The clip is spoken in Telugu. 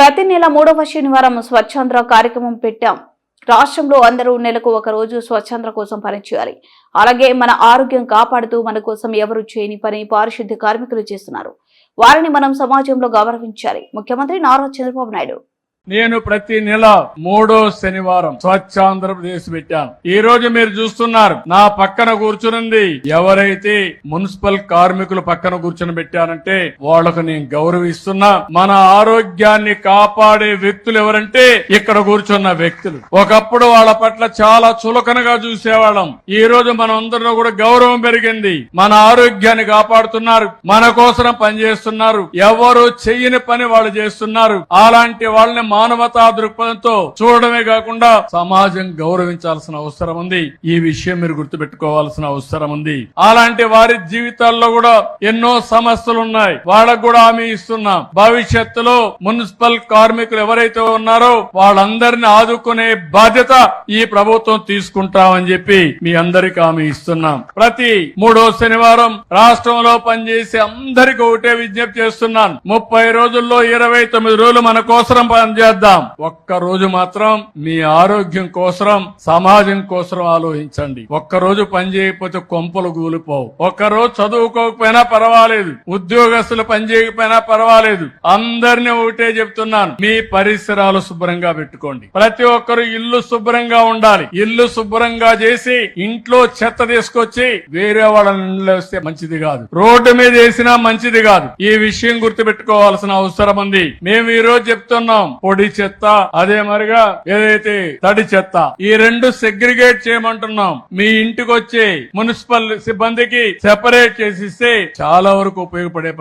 ప్రతి నెల మూడవ శనివారం స్వచ్ఛాంధ్ర కార్యక్రమం పెట్టాం. రాష్ట్రంలో అందరూ నెలకు ఒక రోజు స్వచ్ఛాంధ్ర కోసం పనిచేయాలి. అలాగే మన ఆరోగ్యం కాపాడుతూ మన కోసం ఎవరు చేయని పని పారిశుద్ధ్య కార్మికులు చేస్తున్నారు. వారిని మనం సమాజంలో గౌరవించాలి. ముఖ్యమంత్రి నారా చంద్రబాబు నాయుడు నేను ప్రతి నెల మూడో శనివారం స్వచ్ఛ ఆంధ్రప్రదేశ్ పెట్టాను. ఈ రోజు మీరు చూస్తున్నారు నా పక్కన కూర్చునింది ఎవరైతే మున్సిపల్ కార్మికులు పక్కన కూర్చుని పెట్టానంటే వాళ్ళకు నేను గౌరవిస్తున్నా. మన ఆరోగ్యాన్ని కాపాడే వ్యక్తులు ఎవరంటే ఇక్కడ కూర్చున్న వ్యక్తులు. ఒకప్పుడు వాళ్ళ పట్ల చాలా చులకనగా చూసేవాళ్ళం. ఈ రోజు మన అందరిలో కూడా గౌరవం పెరిగింది. మన ఆరోగ్యాన్ని కాపాడుతున్నారు మన కోసం పనిచేస్తున్నారు ఎవరు చెయ్యని పని వాళ్ళు చేస్తున్నారు. అలాంటి వాళ్ళని మానవతా దృక్పథంతో చూడడమే కాకుండా సమాజం గౌరవించాల్సిన అవసరం ఉంది. ఈ విషయం మీరు గుర్తుపెట్టుకోవాల్సిన అవసరం ఉంది. అలాంటి వారి జీవితాల్లో కూడా ఎన్నో సమస్యలు ఉన్నాయి. వాళ్ళకు కూడా హామీ ఇస్తున్నాం. భవిష్యత్తులో మున్సిపల్ కార్మికులు ఎవరైతే ఉన్నారో వాళ్ళందరిని ఆదుకునే బాధ్యత ఈ ప్రభుత్వం తీసుకుంటామని చెప్పి మీ అందరికి హామీ ఇస్తున్నాం. ప్రతి మూడో శనివారం రాష్ట్రంలో పనిచేసే అందరికి ఒకటే విజ్ఞప్తి చేస్తున్నాను. ముప్పై రోజుల్లో ఇరవై తొమ్మిది రోజులు మన కోసం చేద్దాం. ఒక్క రోజు మాత్రం మీ ఆరోగ్యం కోసం సమాజం కోసం ఆలోచించండి. ఒక్క రోజు పని చేయకపోతే కొంపలు కూలిపోవు. ఒక్క రోజు చదువుకోకపోయినా పర్వాలేదు. ఉద్యోగస్తులు పని చేయకపోయినా పర్వాలేదు. అందరినీ ఒకటే చెప్తున్నాను. మీ పరిసరాలు శుభ్రంగా పెట్టుకోండి. ప్రతి ఒక్కరు ఇల్లు శుభ్రంగా ఉండాలి. ఇల్లు శుభ్రంగా చేసి ఇంట్లో చెత్త తీసుకొచ్చి వేరే వాళ్ళ వస్తే మంచిది కాదు. రోడ్డు మీద వేసినా మంచిది కాదు. ఈ విషయం గుర్తుపెట్టుకోవాల్సిన అవసరం ఉంది. మేము ఈ రోజు చెప్తున్నాం పొడి చెత్త అదే మరిగా ఏదైతే తడి చెత్త. ఈ రెండు సెగ్రిగేట్ చేయమంటున్నాం. మీ ఇంటికి వచ్చే మున్సిపల్ సిబ్బందికి సెపరేట్ చేసిస్తే చాలా వరకు ఉపయోగపడే